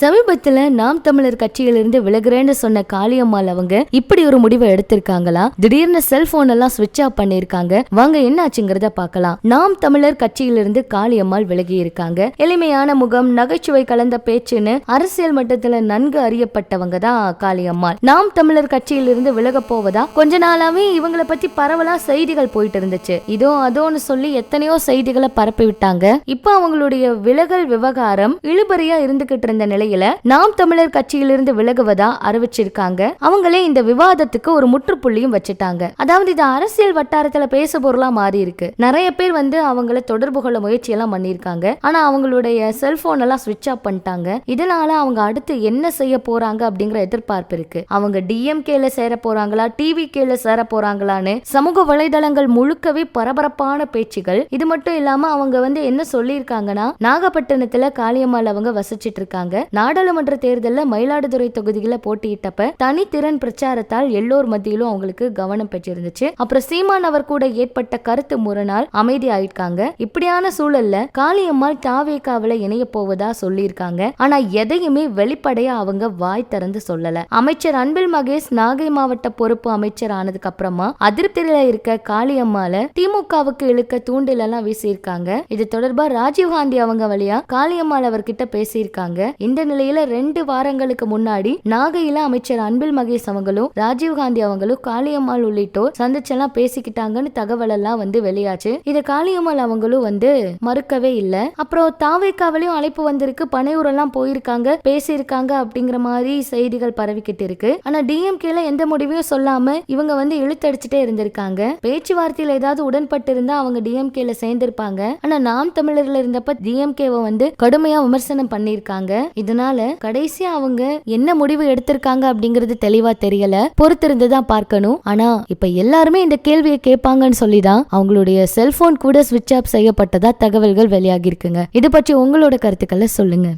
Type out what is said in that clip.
சமீபத்துல நாம் தமிழர் கட்சியிலிருந்து விலகுறேன்னு சொன்ன காளியம்மாள் அவங்க இப்படி ஒரு முடிவை எடுத்திருக்காங்களா? திடீர்னு செல்போன் எல்லாம் சுவிட்ச் ஆஃப் பண்ணிருக்காங்க வாங்க என்ன ஆச்சுங்கிறத பார்க்கலாம். நாம் தமிழர் கட்சியிலிருந்து காளியம்மாள் விலகி இருக்காங்க எளிமையான முகம் நகைச்சுவை கலந்த பேச்சுன்னு அரசியல் மட்டத்துல நன்கு அறியப்பட்டவங்க தான் காளியம்மாள். நாம் தமிழர் கட்சியிலிருந்து விலக போவதா? கொஞ்ச நாளாவே இவங்களை பத்தி பரவலா செய்திகள் போயிட்டு இருந்துச்சு. இதோ அதோன்னு சொல்லி எத்தனையோ செய்திகளை பரப்பி விட்டாங்க இப்போ அவங்களுடைய விலகல் விவகாரம் இழுபறியா இருந்துகிட்டு இருந்த நிலையில நாம் தமிழர் கட்சியிலிருந்து விலகுவதா அறிவிச்சிருக்காங்க. அவங்களே இந்த விவாதத்துக்கு ஒரு முற்றுப்புள்ளியும் வச்சுட்டாங்க. அதாவது இது அரசியல் வட்டாரத்துல பேச பொருளா மாறி இருக்கு. நிறைய பேர் வந்து அவங்கள தொடர்பு கொள்ள முயற்சி எல்லாம் பண்ணிருக்காங்க ஆனா அவங்களுடைய செல்போன் எல்லாம் சுவிட்ச் ஆஃப் பண்ணிட்டாங்க. இதனால அவங்க அடுத்து என்ன செய்ய போறாங்க அப்படிங்கிற எதிர்பார்ப்பு இருக்கு. அவங்க டிஎம்கேல சேர போறாங்களா டிவி கேல சேர போறாங்களான்னு சமூக வலைதளங்கள் முழுக்கவே பரபரப்பான பேச்சுகள். இது மட்டும் இல்லாம அவங்க வந்து என்ன சொல்லியிருக்காங்கன்னா நாகப்பட்டினத்துல காளியம்மாள் அவங்க வசிச்சிட்டு இருக்காங்க. நாடாளுமன்ற தேர்தலில் மயிலாடுதுறை தொகுதியில் போட்டியிட்டப்ப தனித்திறன் பிரச்சாரத்தால் எல்லோர் மத்தியிலும் அவங்களுக்கு கவனம் பெற்றிருந்துச்சு. அப்புறம் சீமான் அவர் கூட ஏற்பட்ட கருத்து முரணால் அமைதி ஆயிட்டாங்க. இப்படியான சூழல்ல காளியம்மாள் தாவேக்காவில இணைய போவதா சொல்லியிருக்காங்க. ஆனா எதையுமே வெளிப்படையா அவங்க வாய் திறந்து சொல்லல. அமைச்சர் அன்பில் மகேஷ் நாகை மாவட்ட பொறுப்பு அமைச்சர் ஆனதுக்கு அப்புறமா அதிருப்தியில இருக்க காளியம்மால திமுகவுக்கு இழுக்க தூண்டில் எல்லாம் வீசியிருக்காங்க. இது தொடர்பா ராஜீவ்காந்தி அவங்க வழியா காளியம்மாள் அவர்கிட்ட பேசியிருக்காங்க. இந்த நிலையில ரெண்டு வாரங்களுக்கு முன்னாடி நாகையில அமைச்சர் அன்பில் மகேஷ் அவங்களும் ராஜீவ்காந்தி அவங்களும் காளியம்மாள் உள்ளிட்டோர் சந்திச்செல்லாம் பேசிக்கிட்டாங்கன்னு தகவல் எல்லாம் வந்து வெளியாச்சு. இத காளியம்மாள் அவங்களும் வந்து மறுக்கவே இல்ல. அப்புறம் தாவேக்காவிலையும் அழைப்பு வந்திருக்கு. பனையூர் எல்லாம் போயிருக்காங்க பேசியிருக்காங்க அப்படிங்கிற மாதிரி செய்திகள் பரவிக்கிட்டு இருக்கு. ஆனா டிஎம்கேல எந்த முடிவையும் சொல்லாம இவங்க வந்து இழுத்தடிச்சுட்டே இருந்திருக்காங்க. பேச்சுவார்த்தையில ஏதாவது உடன்பட்டு இருந்தா அவங்க டிஎம்கேல சேர்ந்திருப்பாங்க. ஆனா நாம் தமிழர்ல இருந்தப்ப டிஎம்கேவை வந்து கடுமையா விமர்சனம் பண்ணியிருக்காங்க. அதனால கடைசியா அவங்க என்ன முடிவு எடுத்திருக்காங்க அப்படிங்கிறது தெளிவா தெரியல. பொறுத்திருந்து தான் பார்க்கணும். ஆனா இப்ப எல்லாருமே இந்த கேள்வியை கேட்பாங்கன்னு சொல்லி தான் அவங்களுடைய செல்போன் கூட சுவிட்ச் ஆஃப் செய்யப்பட்டதா தகவல்கள் வெளியாகி இருக்குங்க இது பற்றி உங்களோட கருத்துக்களை சொல்லுங்க.